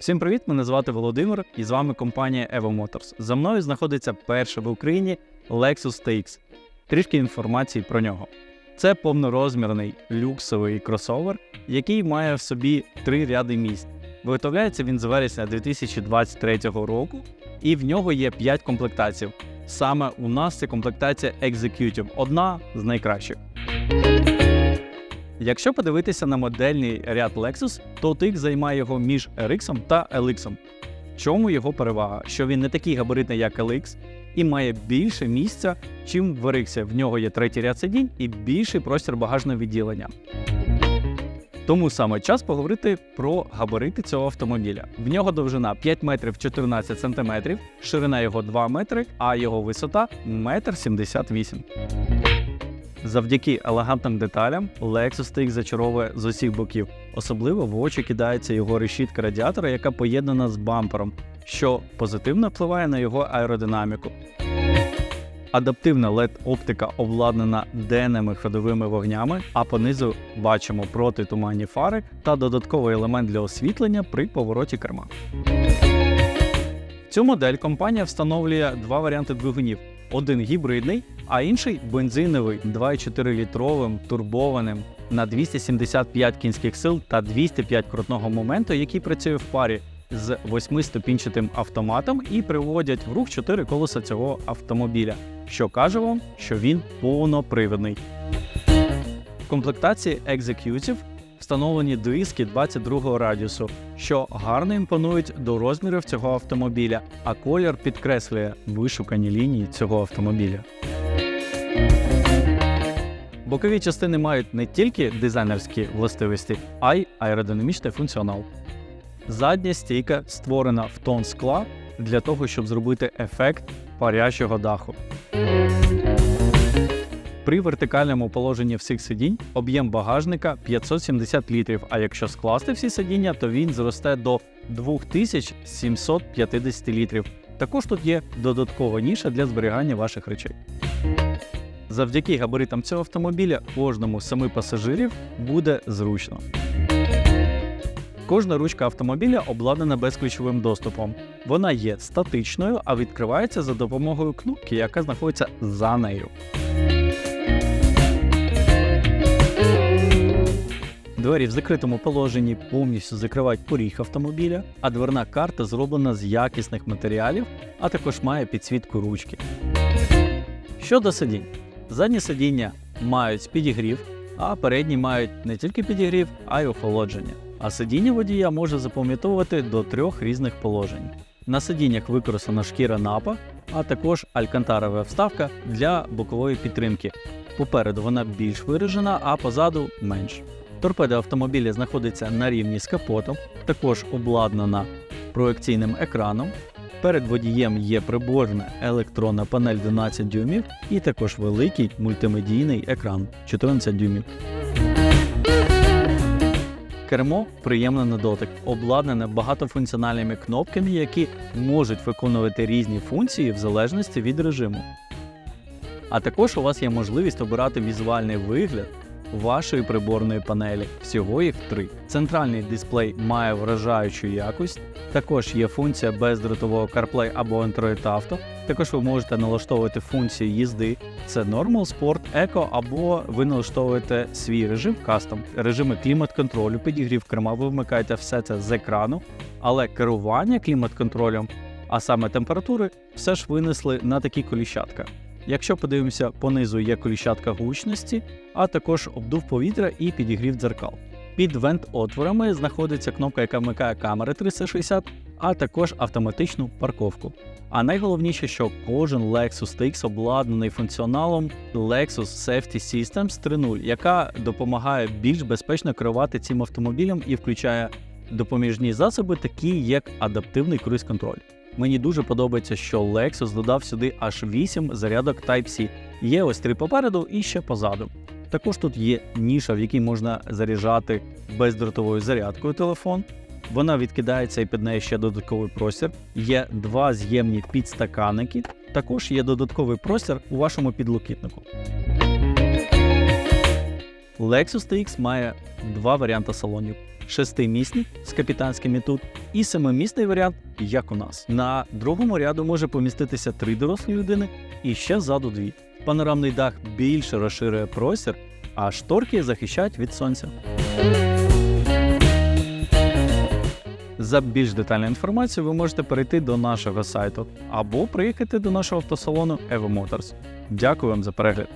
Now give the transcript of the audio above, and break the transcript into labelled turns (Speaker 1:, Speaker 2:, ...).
Speaker 1: Всім привіт! Мене звати Володимир і з вами компанія Evo Motors. За мною знаходиться перший в Україні Lexus TX. Трішки інформації про нього. Це повнорозмірний люксовий кросовер, який має в собі три ряди місць. Виготовляється він з вересня 2023 року, і в нього є 5 комплектацій. Саме у нас це комплектація Executive, одна з найкращих. Якщо подивитися на модельний ряд Lexus, то TX займає його між RX та LX. Чому його перевага? Що він не такий габаритний, як LX, і має більше місця, чим в RX. В нього є третій ряд сидінь і більший простір багажного відділення. Тому саме час поговорити про габарити цього автомобіля. В нього довжина 5 метрів 14 сантиметрів, ширина його 2 метри, а його висота 1,78 м. Завдяки елегантним деталям Lexus TX зачаровує з усіх боків. Особливо в очі кидається його решітка радіатора, яка поєднана з бампером, що позитивно впливає на його аеродинаміку. Адаптивна LED-оптика обладнана денними ходовими вогнями, а понизу бачимо протитуманні фари та додатковий елемент для освітлення при повороті керма. Цю модель компанія встановлює два варіанти двигунів: один гібридний, а інший бензиновий 2,4 літровим турбованим на 275 кінських сил та 205 крутного моменту, який працює в парі з 8-ступінчатим автоматом і приводять в рух 4 колеса цього автомобіля, що каже вам, що він повнопривідний. В комплектації Executive встановлені диски 22-го радіусу, що гарно імпонують до розмірів цього автомобіля, а колір підкреслює вишукані лінії цього автомобіля. Бокові частини мають не тільки дизайнерські властивості, а й аеродинамічний функціонал. Задня стійка створена в тон скла для того, щоб зробити ефект парящого даху. При вертикальному положенні всіх сидінь об'єм багажника 570 літрів, а якщо скласти всі сидіння, то він зросте до 2750 літрів. Також тут є додаткова ніша для зберігання ваших речей. Завдяки габаритам цього автомобіля кожному з семи пасажирів буде зручно. Кожна ручка автомобіля обладнана безключовим доступом. Вона є статичною, а відкривається за допомогою кнопки, яка знаходиться за нею. Двері в закритому положенні повністю закривають поріг автомобіля, а дверна карта зроблена з якісних матеріалів, а також має підсвітку ручки. Щодо сидінь, задні сидіння мають підігрів, а передні мають не тільки підігрів, а й охолодження. А сидіння водія може запам'ятовувати до трьох різних положень. На сидіннях використана шкіра напа, а також алькантарова вставка для бокової підтримки. Попереду вона більш виражена, а позаду менш. Торпеда автомобіля знаходиться на рівні з капотом, також обладнана проекційним екраном. Перед водієм є приборна електронна панель 12 дюймів і також великий мультимедійний екран 14 дюймів. Кермо приємне на дотик, обладнане багатофункціональними кнопками, які можуть виконувати різні функції в залежності від режиму. А також у вас є можливість обирати візуальний вигляд вашої приборної панелі. Всього їх три. Центральний дисплей має вражаючу якість. Також є функція бездротового CarPlay або Android Auto. Також ви можете налаштовувати функції їзди. Це Normal, Sport, Eco, або ви налаштовуєте свій режим Custom. Режими клімат-контролю, підігрів керма, ви вмикаєте все це з екрану, але керування клімат-контролем, а саме температури, все ж винесли на такі коліщатка. Якщо подивимося, понизу є коліщатка гучності, а також обдув повітря і підігрів дзеркал. Під вент-отворами знаходиться кнопка, яка вмикає камери 360, а також автоматичну парковку. А найголовніше, що кожен Lexus TX обладнаний функціоналом Lexus Safety Systems 3.0, яка допомагає більш безпечно керувати цим автомобілем і включає допоміжні засоби, такі як адаптивний круїз-контроль. Мені дуже подобається, що Lexus додав сюди аж 8 зарядок Type-C. Є ось три попереду і ще позаду. Також тут є ніша, в якій можна заряджати бездротовою зарядкою телефон. Вона відкидається і під нею ще додатковий простір. Є два з'ємні підстаканники. Також є додатковий простір у вашому підлокітнику. Lexus TX має два варіанти салонів: шестимісний з капітанськими тут і семимісний варіант, як у нас. На другому ряду може поміститися три дорослі людини і ще ззаду дві. Панорамний дах більше розширює простір, а шторки захищають від сонця. За більш детальну інформацію ви можете перейти до нашого сайту або приїхати до нашого автосалону Evo Motors. Дякую вам за перегляд.